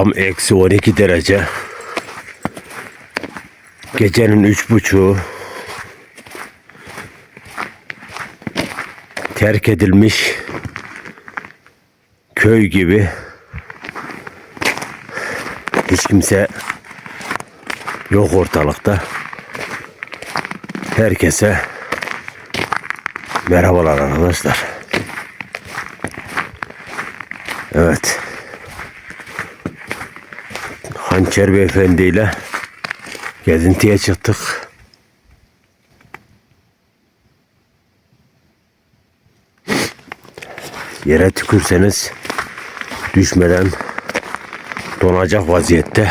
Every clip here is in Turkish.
Tam eksi 12 derece. Gecenin üç buçuğu. Terk edilmiş köy gibi. Hiç kimse yok ortalıkta. Herkese merhabalar arkadaşlar. Evet. Hançer Beyefendi ile gezintiye çıktık. Yere tükürseniz düşmeden donacak vaziyette.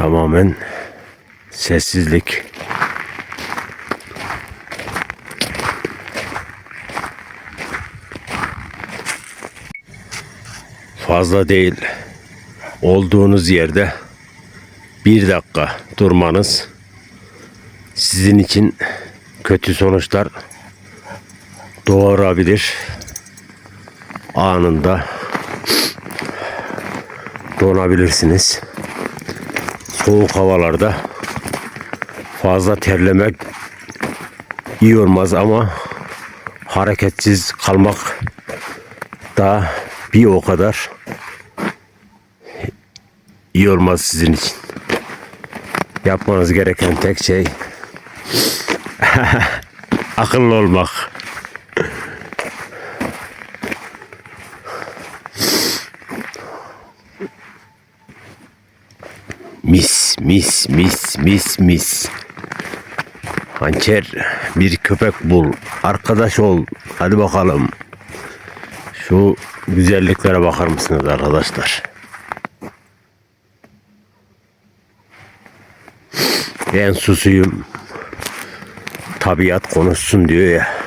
Tamamen sessizlik. Fazla değil. Olduğunuz yerde bir dakika durmanız sizin için kötü sonuçlar doğurabilir. Anında donabilirsiniz soğuk havalarda fazla terlemek iyi olmaz ama hareketsiz kalmak da bir o kadar iyi olmaz sizin için. Yapmanız gereken tek şey akıllı olmak. Mis mis mis mis mis. Hançer bir köpek bul. Arkadaş ol. Hadi bakalım. Şu güzelliklere bakar mısınız arkadaşlar? Ben susuyum. Tabiat konuşsun diyor ya.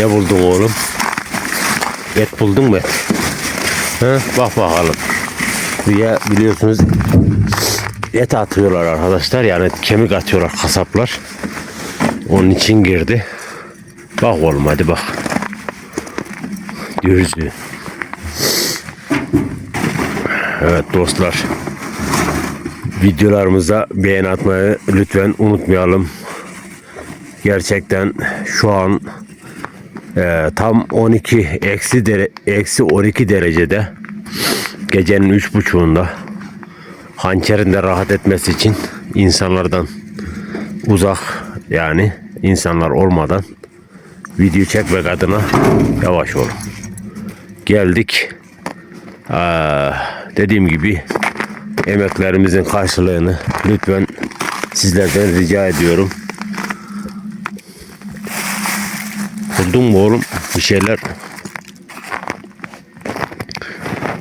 Ne buldun oğlum? Et buldun mu? Ha? Bak bakalım. Buraya biliyorsunuz et atıyorlar arkadaşlar. Yani kemik atıyorlar kasaplar. Onun için girdi. Bak oğlum hadi bak. Dürzü. Evet dostlar. Videolarımıza beğen atmayı lütfen unutmayalım. Gerçekten şu an ee, tam 12 eksi dere, eksi 12 derecede gecenin üç buçuğunda hançerin de rahat etmesi için insanlardan uzak yani insanlar olmadan video çekmek adına yavaş olun. Geldik. Aa, dediğim gibi emeklerimizin karşılığını lütfen sizlerden rica ediyorum. Buldun mu oğlum bir şeyler?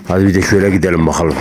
Hadi bir de şöyle gidelim bakalım.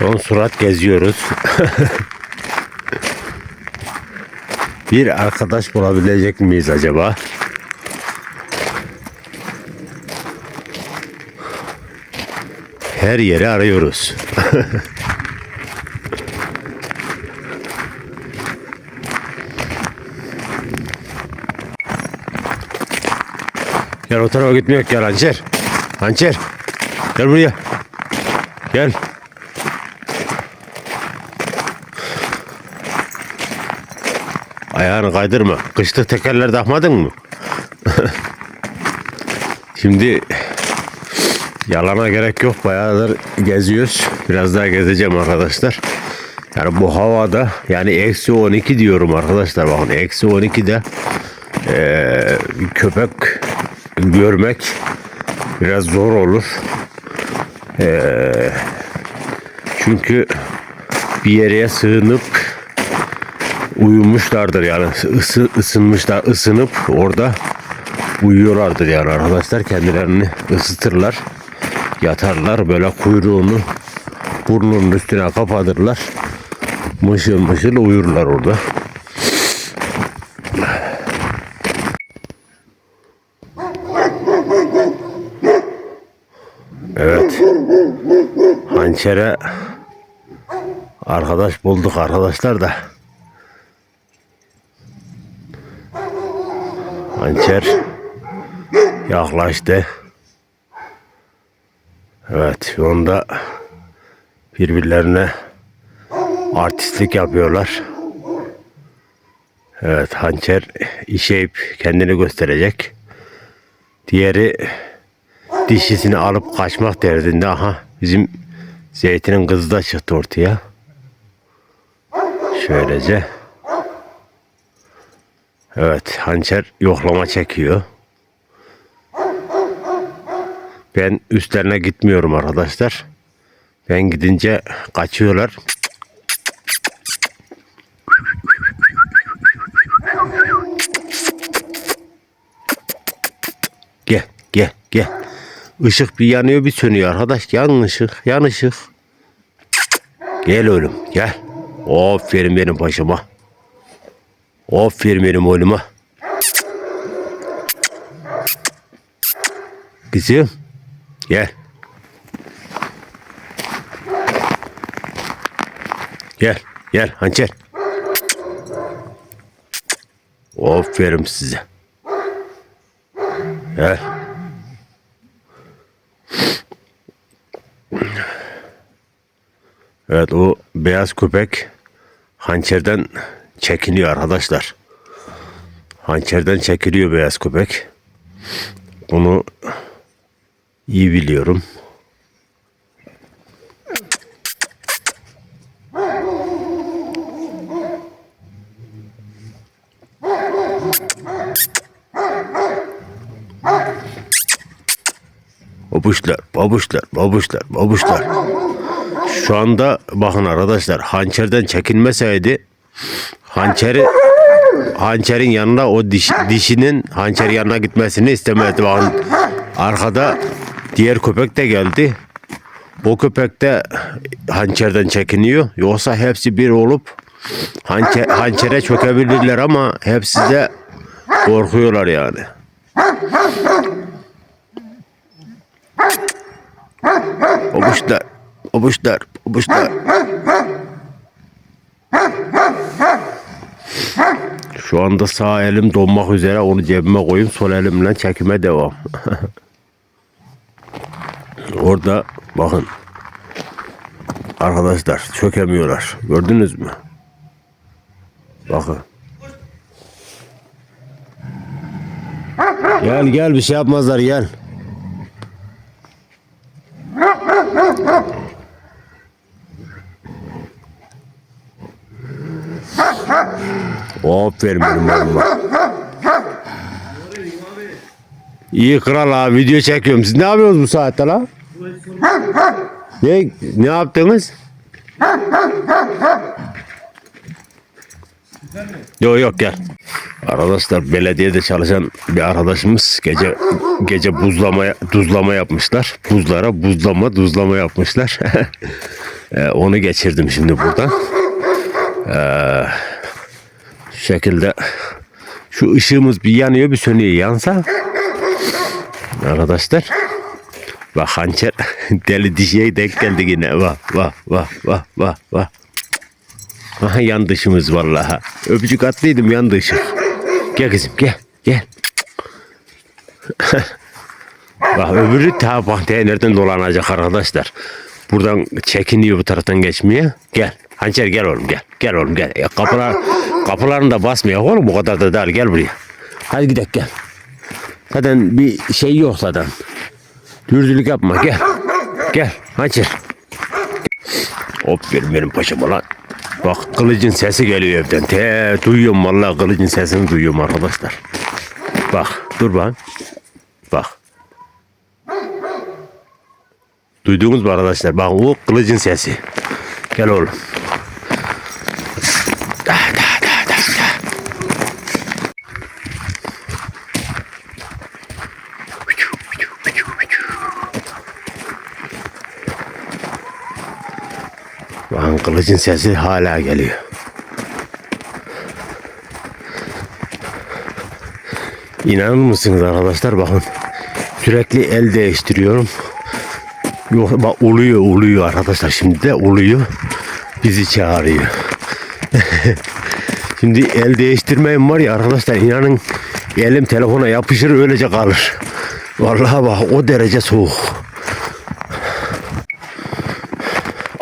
Son surat geziyoruz. Bir arkadaş bulabilecek miyiz acaba? Her yeri arıyoruz. Gel o tarafa gitmiyor gel hançer. Hançer. Gel buraya. Gel. Ayağını kaydırma. Kışlık tekerler takmadın mı? Şimdi yalana gerek yok. Bayağıdır geziyoruz. Biraz daha gezeceğim arkadaşlar. Yani bu havada yani eksi 12 diyorum arkadaşlar. Bakın eksi 12'de eee köpek görmek biraz zor olur. Eee, çünkü bir yere sığınıp uyumuşlardır yani. Isı, ısınmışlar ısınıp orada uyuyorlardır yani arkadaşlar. Kendilerini ısıtırlar yatarlar böyle kuyruğunu burnunun üstüne kapatırlar. Mışıl mışıl uyurlar orada. Evet. Hançere arkadaş bulduk arkadaşlar da Hançer yaklaştı. Evet şu anda birbirlerine artistlik yapıyorlar. Evet hançer işeyip kendini gösterecek. Diğeri dişisini alıp kaçmak derdinde. Aha bizim zeytinin kızı da çıktı ortaya. Şöylece. Evet, hançer yoklama çekiyor. Ben üstlerine gitmiyorum arkadaşlar. Ben gidince kaçıyorlar. Gel, gel, gel. Işık bir yanıyor bir sönüyor arkadaş. Yan ışık, yan ışık. Gel oğlum, gel. Aferin benim başıma. Aferin benim oğluma. Kızım. Gel. Gel. Gel hançer. Aferin size. Gel. Evet o beyaz köpek hançerden çekiniyor arkadaşlar. Hançerden çekiliyor beyaz köpek. Bunu iyi biliyorum. Babuşlar, babuşlar, babuşlar, babuşlar. Şu anda bakın arkadaşlar hançerden çekinmeseydi hançeri hançerin yanına o diş, dişinin hançer yanına gitmesini istemedi. Arkada diğer köpek de geldi. O köpek de hançerden çekiniyor. Yoksa hepsi bir olup hançer, hançere çökebilirler ama hepsi de korkuyorlar yani. Obuşlar, obuşlar, obuşlar. Şu anda sağ elim donmak üzere onu cebime koyayım sol elimle çekime devam. Orada bakın. Arkadaşlar çökemiyorlar. Gördünüz mü? Bakın. Gel gel bir şey yapmazlar gel. Aferin benim oğluma. İyi kral abi video çekiyorum. Siz ne yapıyorsunuz bu saatte la? Ne, ne yaptınız? Yok yok gel. Arkadaşlar belediyede çalışan bir arkadaşımız gece gece buzlama tuzlama yapmışlar. Buzlara buzlama tuzlama yapmışlar. Ee, onu geçirdim şimdi buradan. Ee, şekilde şu ışığımız bir yanıyor bir sönüyor yansa arkadaşlar bak hançer deli dişiye denk geldi yine vah vah vah vah vah vah Aha yan dışımız vallahi. Öpücük attıydım yan dışı. Gel kızım gel gel. Bak öbürü ta nereden dolanacak arkadaşlar. Buradan çekiniyor bu taraftan geçmeye. Gel. Hançer gel oğlum gel. Gel oğlum gel. Ya kapılar, kapılarını da basmıyor oğlum bu kadar da değil. Gel buraya. Hadi gidelim gel. Zaten bir şey yok zaten. Dürdülük yapma gel. Gel Hançer. Hop benim benim paşama lan. Bak kılıcın sesi geliyor evden. Te duyuyorum vallahi kılıcın sesini duyuyorum arkadaşlar. Bak dur bak. Bak. Duydunuz mu arkadaşlar? Bak o kılıcın sesi. Gel oğlum. Da, da, da, da, da. Kılıcın sesi hala geliyor. İnanır mısınız arkadaşlar bakın sürekli el değiştiriyorum. Yok bak uluyor uluyor arkadaşlar şimdi de uluyor. Bizi çağırıyor. şimdi el değiştirmeyim var ya arkadaşlar inanın elim telefona yapışır öylece kalır. Vallahi bak o derece soğuk.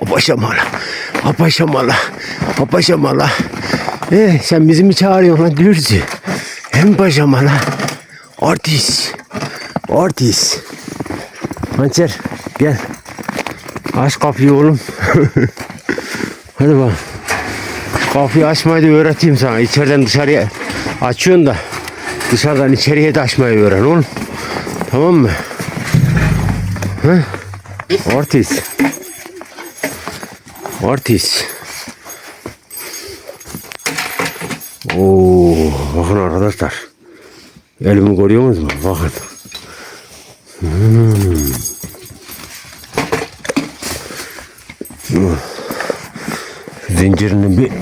Apaşamala. Apaşamala. Apaşamala. Ee, sen bizi mi çağırıyorsun lan Dürzü? Hem paşamala. Artist. Artist. Hançer gel. Aç kapıyı oğlum. Hadi bak. Kapıyı açmayı da öğreteyim sana. İçeriden dışarıya açıyorsun da dışarıdan içeriye de açmayı öğren oğlum. Tamam mı? Hı? Artist. Artist. Oo, bakın arkadaşlar. Elimi görüyor musunuz? Bakın. Hmm. Zincirini bir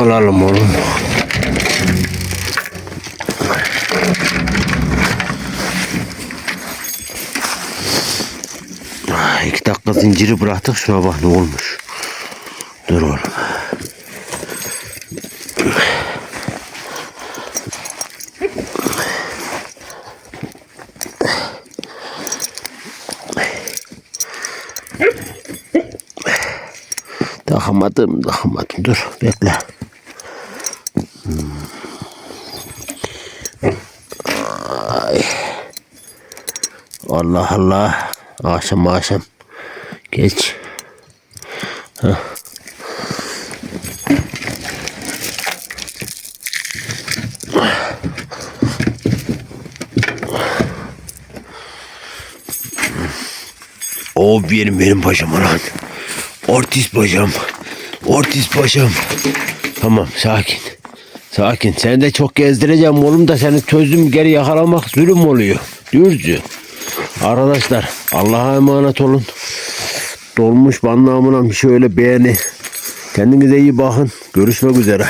alalım oğlum. Dakika zinciri bıraktık şuna bak ne olmuş. Dur oğlum. Takamadım, takamadım. Dur, bekle. Hmm. Allah Allah. Akşam akşam. Geç. Heh. O benim benim paşam lan. Ortiz paşam. Ortiz paşam. Tamam sakin. Sakin. Seni de çok gezdireceğim oğlum da seni çözdüm geri yakalamak zulüm oluyor. Dürzü. Arkadaşlar Allah'a emanet olun. Dolmuş banlamına şöyle beğeni. Kendinize iyi bakın. Görüşmek üzere.